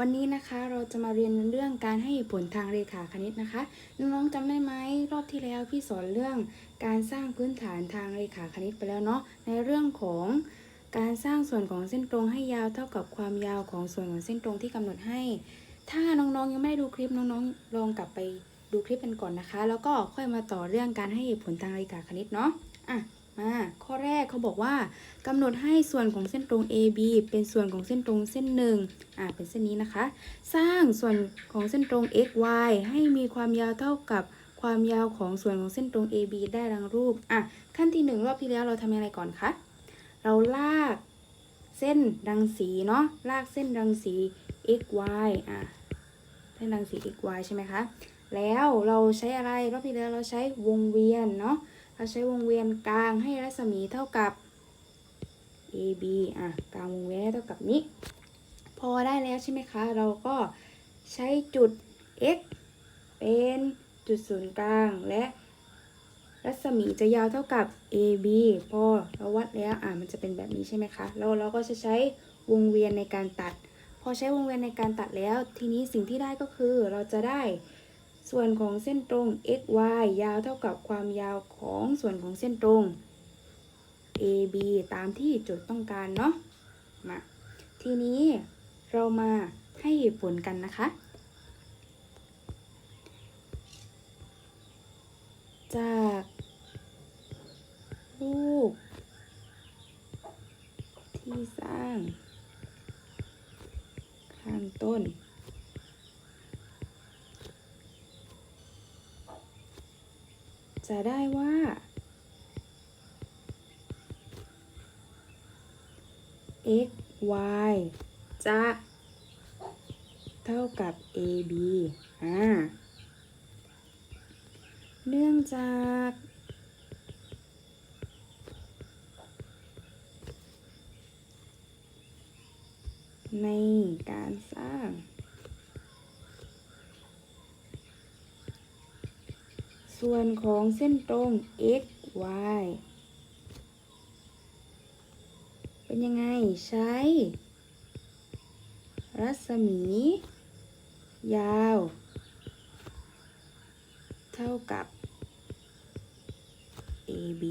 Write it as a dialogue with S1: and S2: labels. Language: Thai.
S1: วันนี้นะคะเราจะมาเรียนเรื่องการให้ผลทางเรขาคณิตนะคะ น้องๆจำได้ไหมรอบที่แล้วพี่สอนเรื่องการสร้างพื้นฐานทางเรขาคณิตไปแล้วเนาะในเรื่องของการสร้างส่วนของเส้นตรงให้ยาวเท่ากับความยาวของส่วนของเส้นตรงที่กำหนดให้ ถ้าน้องๆยังไม่ได้ดูคลิปน้องๆลองกลับไปดูคลิปกันก่อนนะคะ แล้วก็ค่อยมาต่อเรื่องการให้ผลทางเรขาคณิตเนาะอะ มาข้อแรกเขาบอกว่ากำหนดให้ส่วนของเส้นตรง AB เป็นส่วนของเส้นตรงเส้นหนึ่งอ่าเป็นเส้นนี้นะคะ สร้างส่วนของเส้นตรง XY ให้มีความยาวเท่ากับความยาวของส่วนของเส้นตรง AB ได้ดังรูปอะขั้นที่หนึ่งรอบที่แล้วเราทำยังไงก่อนคะเราลากเส้นรังสีเนาะลากเส้นรังสี XY อะเส้นรังสี XY ใช่ไหมคะแล้วเราใช้อะไรรอบที่แล้วเราใช้วงเวียนเนาะ เราใช้วงเวียนกลางให้รัศมีเท่ากับ AB อะกลางวงเวียนให้เท่ากับนี้ พอได้แล้วใช่ไหมคะ เราก็ใช้จุด x เป็นจุดศูนย์กลางและรัศมีจะยาวเท่ากับ AB พอเราวัดแล้วอะมันจะเป็นแบบนี้ใช่ไหมคะ แล้วเราก็จะใช้วงเวียนในการตัด พอใช้วงเวียนในการตัดแล้ว ทีนี้สิ่งที่ได้ก็คือเราจะได้ ส่วนของเส้นตรง x y ยาวเท่ากับความยาวของส่วนของเส้นตรง AB ตามที่โจทย์ต้องการเนาะมาทีนี้เรามาให้เหตุผลกันนะคะ จากรูปที่สร้างข้างต้น จะได้ว่า x y จะ เท่ากับ a b อ่า เนื่องจาก ในการสร้าง ส่วนของเส้นตรง x y เป็นยังไงใช้ รัศมี ยาว เท่ากับ AB